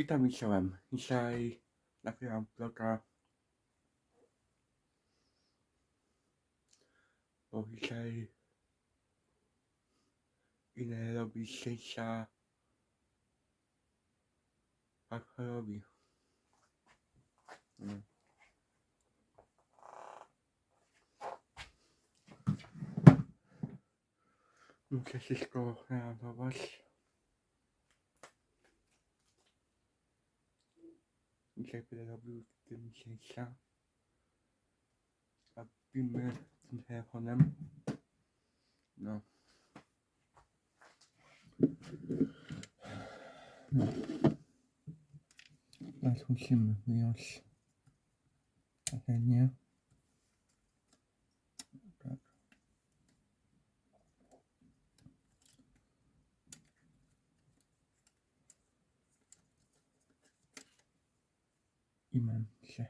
Witam i czołem. Dzisiaj nagrywam vloga, bo dzisiaj inne robi zdjęcia Parkerowi. Hmm. No. Muszę wszystko realizować. 2000W w tym sensie robimy tym telefonem no. No. Teraz musimy wyjąć nie I się.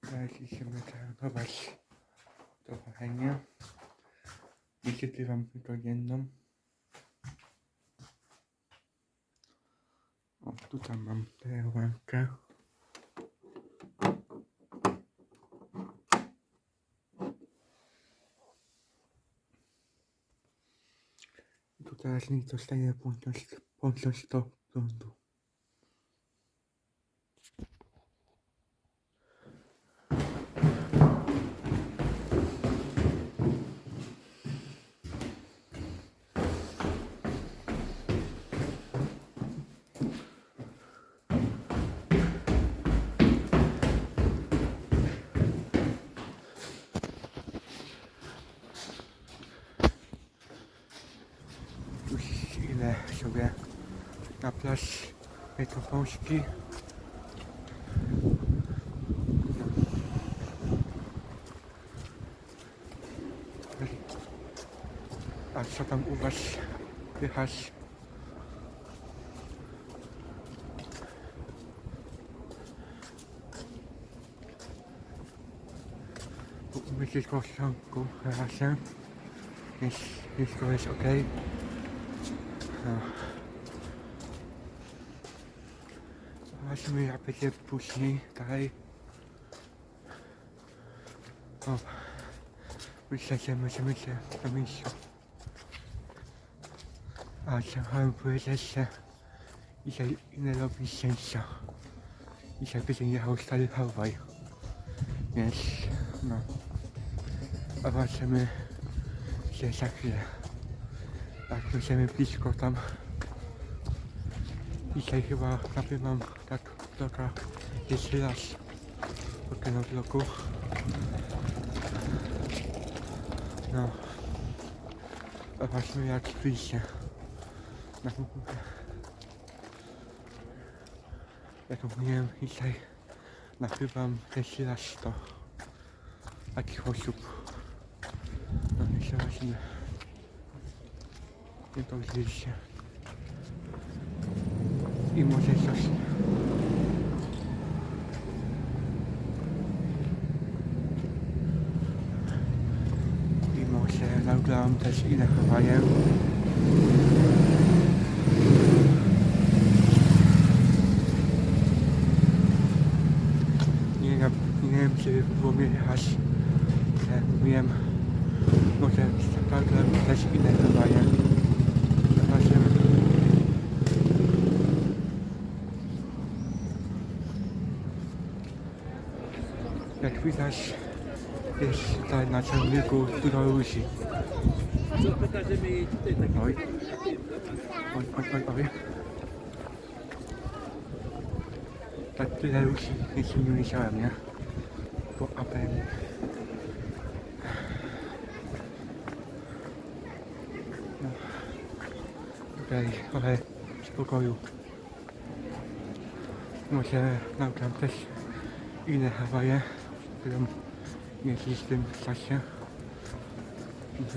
Teraz idziemy zareagować do wahania. Niestety wam tylko jedną. O, tutaj mam tę łankę. заалны тултай японч пунлолтой зөндөө Wielkopolski. A co tam u was słychać? Myślisz o ściągu razem, więc wszystko jest ok. No. Zobaczymy jak będzie później dalej. O, myślę, że możemy się miejscu. A chciałem powiedzieć, że dzisiaj nie robi szczęścia. Dzisiaj będzie jechał stary Hawaj. Więc no. Zobaczymy się za chwilę. Jak będziemy blisko tam. Dzisiaj chyba nagrywam tak vloga jeszcze raz. Tylko na vlogu. No. Zobaczmy jak wyjdzie. Na Jak mówiłem dzisiaj nagrywam jeszcze raz to. Takich osób. No i właśnie nie to widzieliście. I może coś. I może nagrałam też ile chowaję. Nie, nie wiem czy było mnie jechać. Mówiłem, może nagrałem też ile chowaję. Zobaczymy. Jak widać, jest tutaj na ciągniku ludzi. Oj. Oj, oj, oj, oj. Tak tyle ludzi jeszcze nie widziałem, nie? Po apeli. No. Tutaj trochę spokoju. Może nagram też inne Hawaje, którą jeździ w tym czasie.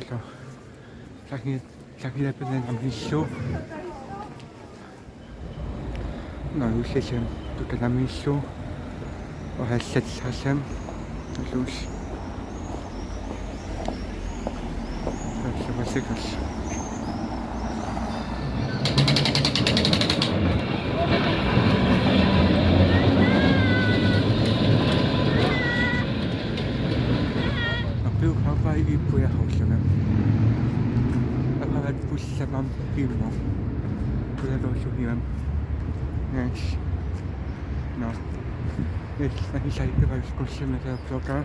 To tak, nie, tak ile będę na miejscu. No już jestem tutaj na miejscu. trochę przed czasem. Już trzeba czekać. No Hawaj i pojechał sobie. A nawet puszczę wam filmu, którego zrobiłem. Więc, no. Więc na dzisiaj chyba już kończymy tego vloga.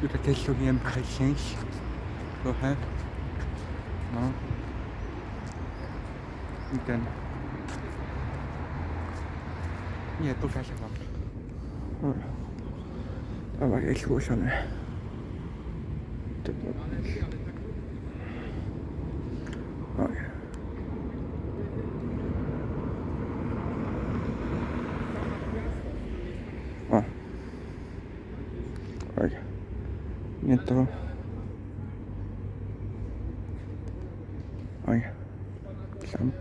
Tutaj też zrobiłem parę cięć. Trochę. No. I ten. Nie, pokażę wam. Dobra. Jest zgłoszony. Oj. O. Oj. Nie to. Oj. Sam.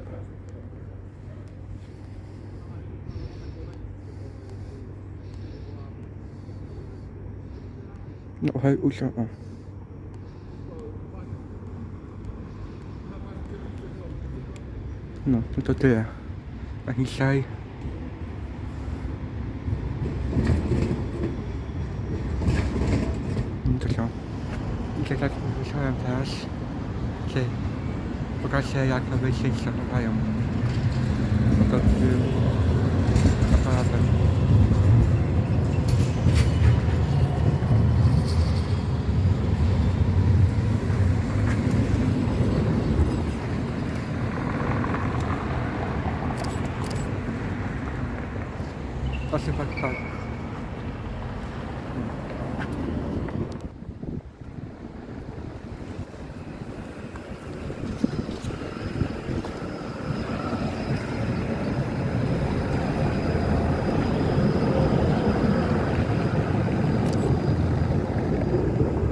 No, hej, usia, o. No, to tyle. A dzisiaj... No to co? Dzisiaj tak myślałem teraz, że pokażę jak nowe sieci zachowają. To tym aparatem. Proszę tak, tak.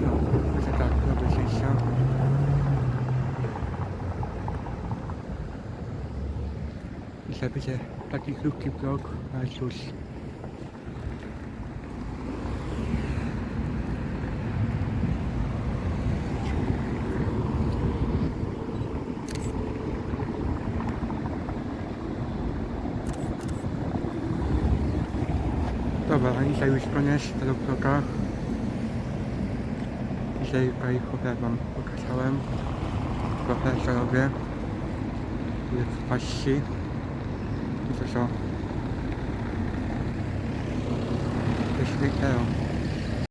No, że tak, nowe zdjęcia. Dzisiaj będzie taki krótki vlog, ale cóż. Dobra, a już koniec tego vloga. Dzisiaj tutaj trochę wam pokazałem. Trochę co robię. Jest w paści. I to co? To jest